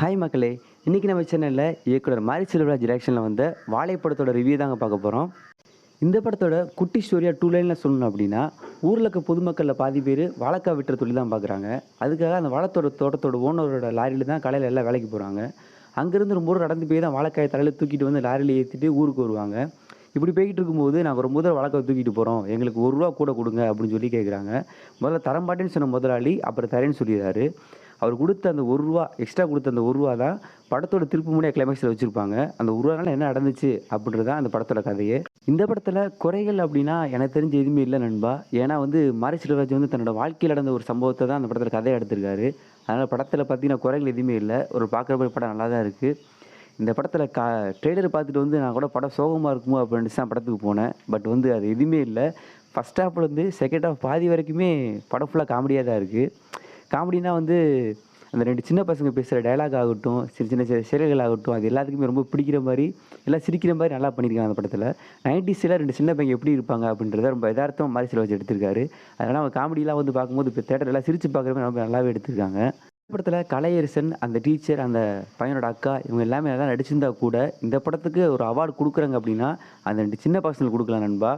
Hi மக்களே. இன்றைக்கி நம்ம சேனலில் இயக்குனர் மாரி செல்வராஜ் டிரெக்ஷனில் வந்த வாழைப்படத்தோட ரிவ்யூ தாங்க பார்க்க போகிறோம் இந்த படத்தோட குட்டி ஸ்டோரியாக டூ லைனில் சொல்லணும் அப்படின்னா ஊரில் இருக்க பொதுமக்களில் பாதி பேர் வாழைக்காய் விட்டுற தொழில் தான் பார்க்குறாங்க. அதுக்காக அந்த வாழைத்தோட தோட்டத்தோட ஓனரோட லாரியில் தான் காலையில் எல்லாம் வேலைக்கு போகிறாங்க அங்கேருந்து ரொம்ப தூரம் நடந்து போய் தான் வாழைக்காயை தலையில் தூக்கிட்டு வந்து லாரியில் ஏற்றிட்டு ஊருக்கு வருவாங்க. இப்படி போய்கிட்டு இருக்கும்போது நாங்கள் ரொம்ப தூரம் வழக்கை தூக்கிட்டு போகிறோம் எங்களுக்கு ஒரு ரூபா கூட கொடுங்க அப்படின்னு சொல்லி கேட்குறாங்க முதல்ல தரமாட்டேன்னு சொன்ன முதலாளி அப்புறம் தரேன்னு சொல்லிடுறாரு. அவர் கொடுத்த அந்த ஒரு ரூபா எக்ஸ்ட்ரா கொடுத்த அந்த ஒரு ரூபா தான் படத்தோட திருப்பு முடிய கிளைமேக்ஸில் வச்சுருப்பாங்க. அந்த ஒரு ரூபானால என்ன நடந்துச்சு அப்படின்றது தான் அந்த படத்தோட கதையே. இந்த படத்தில் குறைகள் அப்படின்னா எனக்கு தெரிஞ்ச எதுவுமே இல்லை நண்பா. ஏன்னா வந்து மாரி செல்வராஜ் வந்து தன்னோட வாழ்க்கையில் நடந்த ஒரு சம்பவத்தை தான் அந்த படத்தில் கதையை எடுத்திருக்காரு. அதனால் படத்தில் பார்த்தீங்கன்னா குறைகள் எதுவுமே இல்லை. ஒரு பார்க்குற மாதிரி படம் நல்லா தான் இருக்குது இந்த படத்தில் கா ட்ரெய்லர் பார்த்துட்டு வந்து நான் கூட படம் சோகமாக இருக்குமோ அப்படின்னு தான் படத்துக்கு போனேன். பட் வந்து அது எதுவுமே இல்லை. ஃபஸ்ட் ஹாஃப்லேருந்து செகண்ட் ஹாஃப் பாதி வரைக்குமே படம் ஃபுல்லாக காமெடியாக தான் இருக்குது காமெடினா வந்து அந்த ரெண்டு சின்ன பசங்க பேசுகிற டயலாக் ஆகட்டும் சிறு சின்ன சி- செயல்கள் ஆகட்டும் அது எல்லாத்துக்குமே ரொம்ப பிடிக்கிற மாதிரி எல்லாம் சிரிக்கிற மாதிரி நல்லா பண்ணியிருக்காங்க அந்த படத்தில். நைன்டிஸில் ரெண்டு சின்ன பையன் எப்படி இருப்பாங்க அப்படின்றத ரொம்ப யதார்த்தமாக மாதிரி சில வச்சு எடுத்திருக்காரு. அதனால் அவங்க காமெடியெலாம் வந்து பார்க்கும்போது இப்போ தேட்டர் எல்லாம் சிரிச்சு பார்க்குற மாதிரி ரொம்ப நல்லாவே எடுத்திருக்காங்க. இந்த படத்தில் கலையரசன் அந்த டீச்சர் அந்த பையனோட அக்கா இவங்க எல்லாமே நல்லா நடிச்சிருந்தா கூட இந்த படத்துக்கு ஒரு அவார்டு கொடுக்குறாங்க அப்படின்னா அந்த ரெண்டு சின்ன பசங்களுக்கு கொடுக்கலாம் நண்பா.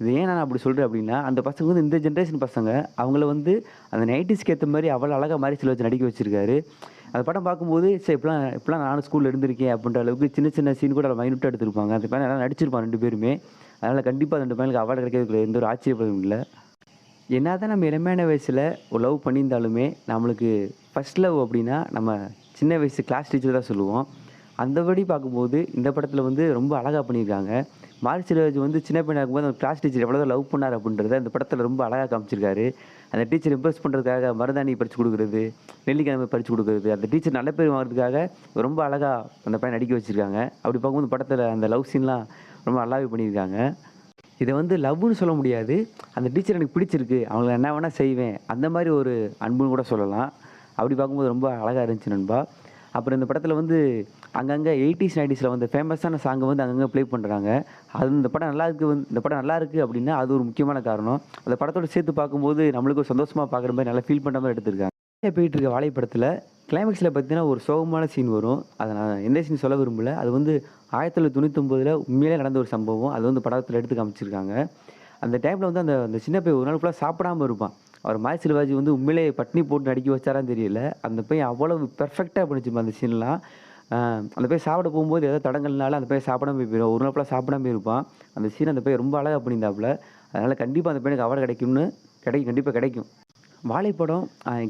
இது ஏன் நான் அப்படி சொல்கிறேன் அப்படின்னா அந்த பசங்க வந்து இந்த ஜென்ரேஷன் பசங்க அவங்கள வந்து அந்த நைட்டிஸ்க்கு ஏற்ற மாதிரி அவ்வளோ அழகாக மாதிரி சில வச்சு நடிக்க வச்சுருக்காரு. அந்த படம் பார்க்கும்போது சரி இப்பெல்லாம் இப்பெல்லாம் நானும் ஸ்கூலில் இருந்திருக்கேன் அப்படின்ற அளவுக்கு சின்ன சின்ன சீன் கூட மைனூட்டாக எடுத்திருப்பாங்க. அந்த பையன் நல்லா நடிச்சிருப்பான் ரெண்டு பேருமே. அதனால் கண்டிப்பாக ரெண்டு பையனுக்கு அவார்டு கிடைக்கிறதுல எந்த ஒரு ஆச்சரியப்படும் இல்லை. என்னதான் நம்ம இளமையான வயசில் ஒரு லவ் பண்ணியிருந்தாலுமே நம்மளுக்கு ஃபர்ஸ்ட் லவ் அப்படின்னா நம்ம சின்ன வயசு கிளாஸ் டீச்சர் தான் சொல்லுவோம். அந்தபடி பார்க்கும்போது இந்த படத்தில் வந்து ரொம்ப அழகாக பண்ணியிருக்காங்க. மாரி செல்வராஜ் வந்து சின்ன பையனாக இருக்கும்போது அந்த கிளாஸ் டீச்சர் எவ்வளோ லவ் பண்ணார் அப்படின்றத அந்த படத்தில் ரொம்ப அழகாக காமிச்சிருக்காரு. அந்த டீச்சர் இம்ப்ரெஸ் பண்ணுறதுக்காக மருதாணி பறித்து கொடுக்குறது நெல்லிக்கிழமை பறித்து கொடுக்குறது அந்த டீச்சர் நல்ல பேர் வாங்குறதுக்காக ரொம்ப அழகாக அந்த பையன் நடிக்க வச்சுருக்காங்க. அப்படி பார்க்கும்போது படத்தில் அந்த லவ் சீன்லாம் ரொம்ப நல்லாவே பண்ணியிருக்காங்க. இதை வந்து லவ்னு சொல்ல முடியாது. அந்த டீச்சர் எனக்கு பிடிச்சிருக்கு. அவங்கள என்ன வேணால் செய்வேன். அந்த மாதிரி ஒரு அன்புன்னு கூட சொல்லலாம். அப்படி பார்க்கும்போது ரொம்ப அழகாக இருந்துச்சு நண்பா. அப்புறம் இந்த படத்தில் வந்து அங்கங்கே எயிட்டிஸ் நைன்டிஸில் வந்து ஃபேமஸான சாங்கை வந்து அங்கங்கே ப்ளே பண்ணுறாங்க அது இந்த படம் நல்லா இருக்குது வந்து இந்த படம் நல்லா இருக்குது அப்படின்னா அது ஒரு முக்கியமான காரணம். அந்த படத்தோட சேர்த்து பார்க்கும்போது நம்மளுக்கு ஒரு சந்தோஷமாக பார்க்குற மாதிரி நல்லா ஃபீல் பண்ணுற மாதிரி எடுத்திருக்காங்க. நிறைய போயிட்டு இருக்க வாழைப்படத்தில் கிளைமேக்ஸில் பார்த்தீங்கன்னா ஒரு சோகமான சீன் வரும். அதை நான் எந்த சீன் சொல்ல விரும்பல. அது வந்து ஆயிரத்தி தொள்ளாயிரத்தி தொண்ணூத்தொம்பதில் உண்மையிலே நடந்த ஒரு சம்பவம். அது வந்து படத்தில் எடுத்து காமிச்சிருக்காங்க. அந்த டைமில் வந்து அந்த அந்த சின்ன பையன் ஒரு நாள் ஃபுல்லாக சாப்பிடாம இருப்பான். அவர் மாய் சில்வாஜி வந்து உண்மையிலே பட்னி போட்டு நடிக்க வச்சாரான்னு தெரியல. அந்த பையன் அவ்வளவு பெர்ஃபெக்டாக பண்ணிச்சுமா அந்த சீன்லாம் அந்த பையன் சாப்பிட போகும்போது ஏதோ தடங்கள்னால அந்த பையன் சாப்பிடாம போயிடும் ஒரு நாள் ஃபுல்லாக சாப்பிடாம இருப்பான். அந்த சீன் அந்த பையன் ரொம்ப அழகாக பண்ணியிருந்தாப்புல. அதனால் கண்டிப்பாக அந்த பையனுக்கு அவார்டு கிடைக்கும்னு கிடைக்கும். கண்டிப்பாக கிடைக்கும் வாழைப்படம்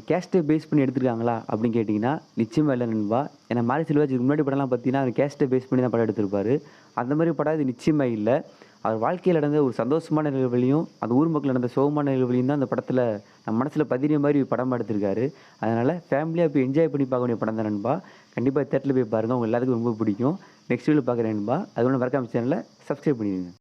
கேஸ்ட்டை பேஸ் பண்ணி எடுத்திருக்காங்களா அப்படின்னு கேட்டிங்கன்னா நிச்சயமாக இல்லை நண்பா. ஏன்னா மாரி செல்வாஜ் முன்னாடி படம்லாம் பார்த்தீங்கன்னா அவர் கேஸ்ட்டை பேஸ் பண்ணி தான் படம் எடுத்திருப்பார். அந்த மாதிரி படம் இது நிச்சயமாக இல்லை. அவர் வாழ்க்கையில் நடந்த ஒரு சந்தோஷமான நிகழ்வுகளையும் அந்த ஊர் மக்கள் நடந்த சோகமான நிகழ்வுகளையும் தான் அந்த படத்தில் நம்ம மனசில் பதிரிய மாதிரி படம் எடுத்திருக்காரு. அதனால் ஃபேமிலியாக போய் என்ஜாய் பண்ணி பார்க்க வேண்டிய படம் தான் நண்பா. கண்டிப்பாக தேட்டரில் போய் பாருங்கள் உங்கள் எல்லாத்துக்கும் ரொம்ப பிடிக்கும். நெக்ஸ்ட் வீடியோ பார்க்குறேன் நண்பா. அது ஒன்று மறக்காம சேனலை சப்ஸ்கிரைப் பண்ணிடுங்க.